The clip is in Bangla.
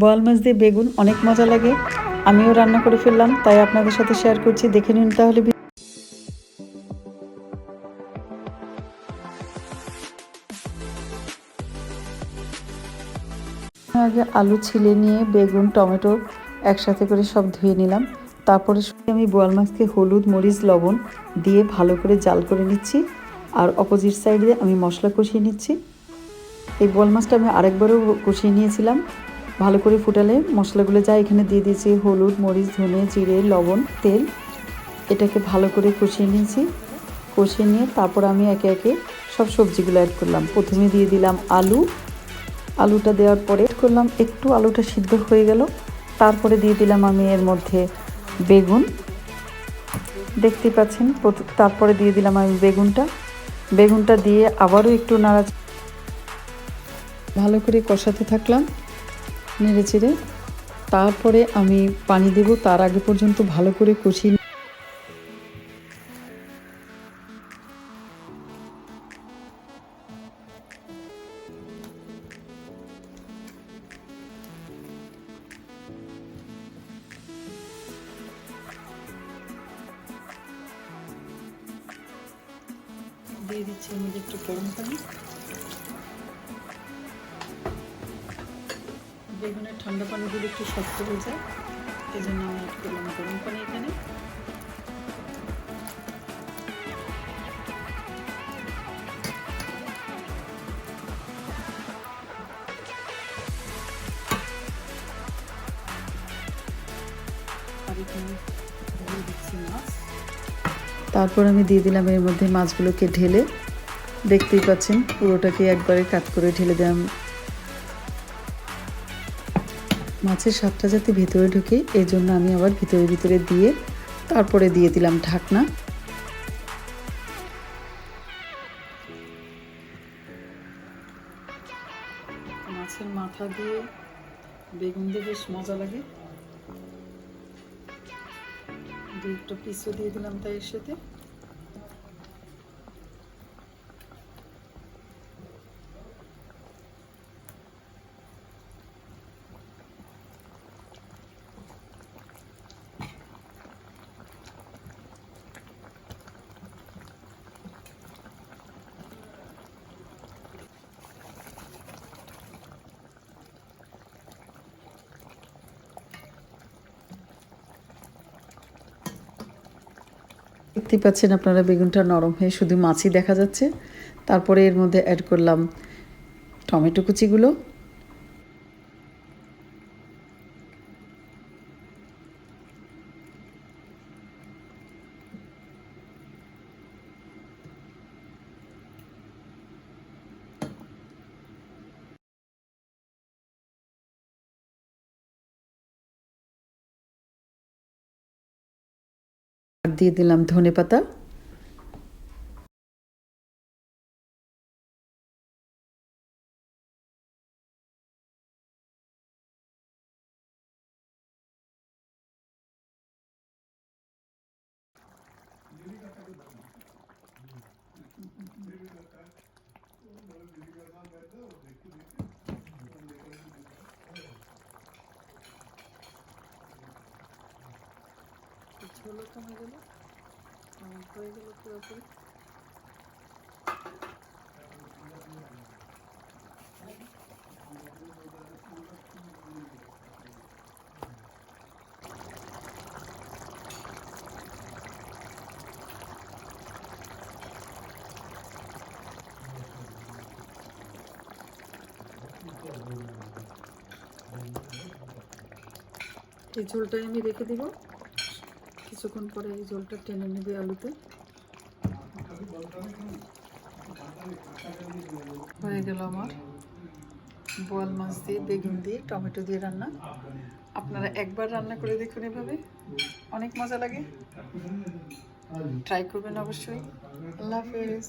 বোয়াল মাছ দিয়ে বেগুন অনেক মজা লাগে। আমিও রান্না করে ফেললাম, তাই আপনাদের সাথে শেয়ার করছি। দেখে নিন তাহলে আগে আলু ছিলে নিয়ে বেগুন, টমেটো একসাথে করে সব ধুয়ে নিলাম। তারপরে আমি বোয়াল মাছকে হলুদ, মরিচ, লবণ দিয়ে ভালো করে জাল করে নিচ্ছি। আর অপোজিট সাইডে আমি মশলা কষিয়ে নিচ্ছি। এই বোয়াল মাছটা আমি আরেকবারও কষিয়ে নিয়েছিলাম। ভালো করে ফুটালে মশলাগুলো যা এখানে দিয়ে দিয়েছি, হলুদ, মরিচ, ধনে, জিরে, লবণ, তেল, এটাকে ভালো করে কষিয়ে নিয়েছি। কষিয়ে নিয়ে তারপর আমি একে একে সব সবজিগুলো অ্যাড করলাম। প্রথমে দিয়ে দিলাম আলু। আলুটা দেওয়ার পরে করলাম, একটু আলুটা সিদ্ধ হয়ে গেল। তারপরে দিয়ে দিলাম আমি এর মধ্যে বেগুন। দেখতে পাচ্ছেন তারপরে দিয়ে দিলাম আমি বেগুনটা। বেগুনটা দিয়ে আবারও একটু নাড়া ভালো করে কষাতে থাকলাম। নেড়ে চেড়ে তারপরে আমি পানি দেব, তার আগে পর্যন্ত ভালো করে কষিয়ে দিয়ে দিচ্ছি আমি একটু গরম পানি। বেগুনের ঠান্ডা পানি দিলে একটু শক্ত হয়ে যায় এই জন্য আমি অ্যাড করলাম গরম পানি এখানে তারপর আমি দিয়ে দিলাম এর মধ্যে মাছগুলোকে ঢেলে। দেখতেই পাচ্ছেন পুরোটাকে একবারে কাট করে ঢেলে দিলাম মাছের স্বাদটা যাতে ভিতরে ঢুকে এই জন্য আমি আবার ভিতরে ভিতরে দিয়ে তারপরে দিয়ে দিলাম ঢাকনা। মাছের মাথা দিয়ে বেগুন দিয়ে বেশ মজা লাগে। দু একটা পিসও দিয়ে দিলাম তাই এর সাথে। দেখতেই পাচ্ছেন আপনারা, বেগুনটা নরম হয়ে শুধু মাছি দেখা যাচ্ছে। তারপরে এর মধ্যে অ্যাড করলাম টমেটো কুচিগুলো। দিয়ে দিলাম ধনে পাতা ঝোলও কমে গেল। হয়ে গেল পুরোপুরি এই ঝোলটাই আমি রেখে দিব। কিছুক্ষণ পরে এই জলটা টেনে নেবে আলুতে। হয়ে গেল আমার বোয়াল মাছ দিয়ে, বেগুন দিয়ে, টমেটো দিয়ে রান্না। আপনারা একবার রান্না করে দেখুন এভাবে। অনেক মজা লাগে। ট্রাই করবেন অবশ্যই। আল্লাহ হাফেজ।